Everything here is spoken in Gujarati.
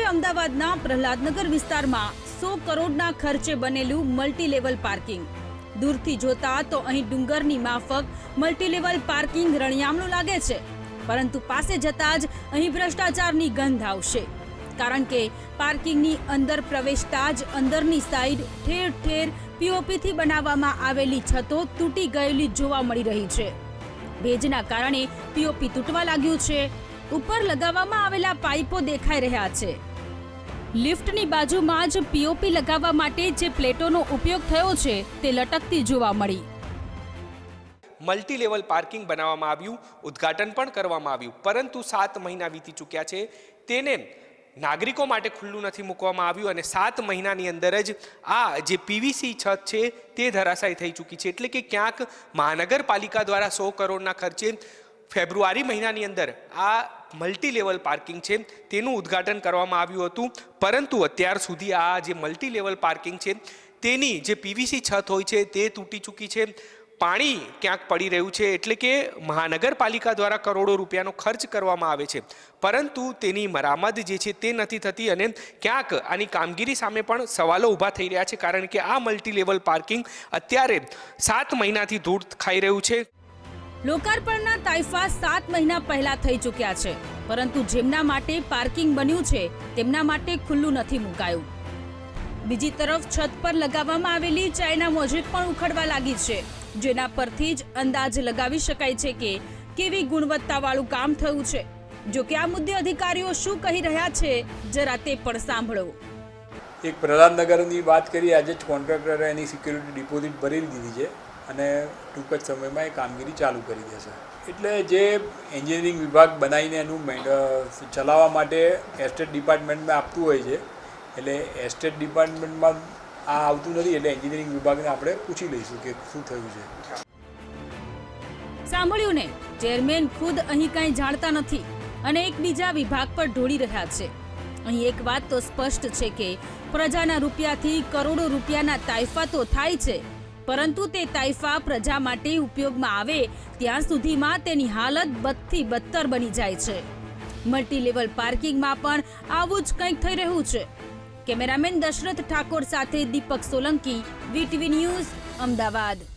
અમદાવાદના પ્રહલાદનગર વિસ્તારમાં સો કરોડના ખર્ચે બનેલું મલ્ટીલેવલ પાર્કિંગ દૂરથી જોતા તો અહીં ડુંગરની માફક મલ્ટીલેવલ પાર્કિંગ રણિયામણું લાગે છે, પરંતુ પાસે જતા જ અહીં ભ્રષ્ટાચારની ગંધ આવશે. કારણ કે પાર્કિંગની અંદર પ્રવેશતા જ અંદરની સાઈડ ઠેર ઠેર પીઓપીથી બનાવવામાં આવેલી છતો તૂટી ગયેલી જોવા મળી રહી છે. ભેજના કારણે પીઓપી તૂટવા લાગ્યું છે. ઉપર લગાવવામાં આવેલા પાઇપો દેખાઈ રહ્યા છે. લિફ્ટની બાજુમાં જ પીઓપી લગાવવા માટે જે પ્લેટોનો ઉપયોગ થયો છે તે લટકતી જોવા મળી. મલ્ટી લેવલ પાર્કિંગ બનાવવામાં આવ્યું, ઉદ્ઘાટન પણ કરવામાં આવ્યું. પરંતુ સાત મહિના વીતી ચૂક્યા છે. તેને નાગરિકો માટે ખુલ્લું નથી મૂકવામાં આવ્યું અને સાત મહિનાની અંદર જ આ જે પીવીસી છત છે તે ધરાશાયી થઈ ચૂકી છે. એટલે કે ક્યાંક મહાનગરપાલિકા દ્વારા સો કરોડના ખર્ચે ફેબ્રુઆરી મહિનાની અંદર આ મલ્ટી લેવલ પાર્કિંગ છે, તેનું ઉદ્ઘાટન કરવામાં આવ્યું હતું. પરંતુ અત્યાર સુધી આ જે મલ્ટી લેવલ પાર્કિંગ છે, તેની જે પીવીસી છત હોય છે, તે તૂટી ચૂકી છે. પાણી ક્યાંક પડી રહ્યું છે, એટલે કે મહાનગરપાલિકા દ્વારા કરોડો રૂપિયાનો ખર્ચ કરવામાં આવે છે. પરંતુ તેની મરામત જે છે, તે નથી થતી અને ક્યાંક આની કામગીરી સામે પણ સવાલો ઊભા થઈ રહ્યા છે, કારણ કે આ મલ્ટી લેવલ પાર્કિંગ અત્યારે સાત મહિનાથી ધૂળ ખાઈ રહ્યું છે. લોકાર્પણના તાઇફા સાત મહિના પહેલા થઈ ચૂક્યા છે. પરંતુ જેમના માટે પાર્કિંગ બન્યું છે, તેમના માટે ખુલ્લું નથી મુકાયું. બીજી તરફ છત પર લગાવવામાં આવેલી ચાઇના મોઝેક પણ ઉખડવા લાગી છે. જેના પરથી જ અંદાજ લગાવી શકાય છે કે કેવી ગુણવત્તાવાળું કામ થયું છે. જો કે આ મુદ્દે અધિકારીઓ શું કહી રહ્યા છે, જરા તે પણ સાંભળો. એક પ્રહલાદનગરની વાત કરીએ, આજે જ કોન્ટ્રાક્ટરે એની સિક્યુરિટી ડિપોઝિટ ભરી દીધી છે. અને ટૂંક જ સમયમાં એ કામગીરી ચાલુ કરી દેશે. એટલે જે એન્જિનિયરિંગ વિભાગ બનાવીને એનું ચલાવવા માટે એસ્ટેટ ડિપાર્ટમેન્ટમાં આપતું હોય છે, એટલે એસ્ટેટ ડિપાર્ટમેન્ટમાં આ આવતું નથી, એટલે એન્જિનિયરિંગ વિભાગને આપણે પૂછી લઈશું કે શું થયું છે. સાંભળ્યું ને, ચેરમેન ખુદ અહીં કાંઈ જાણતા નથી અને એકબીજા વિભાગ પર ઢોળી રહ્યા છે. અહીં એક વાત તો સ્પષ્ટ છે કે પ્રજાના રૂપિયાથી કરોડો રૂપિયાના તાઇફા તો થાય છે. પરંતુ તે તાઇફા પ્રજા માટે ઉપયોગમાં આવે ત્યાં સુધીમાં તેની હાલત બદથી બદતર બની જાય છે. મલ્ટી લેવલ પાર્કિંગમાં પણ આવું જ કંઈક થઈ રહ્યું છે. કેમેરામેન દશરથ ઠાકોર સાથે દીપક સોલંકી, વીટીવી ન્યૂઝ, અમદાવાદ.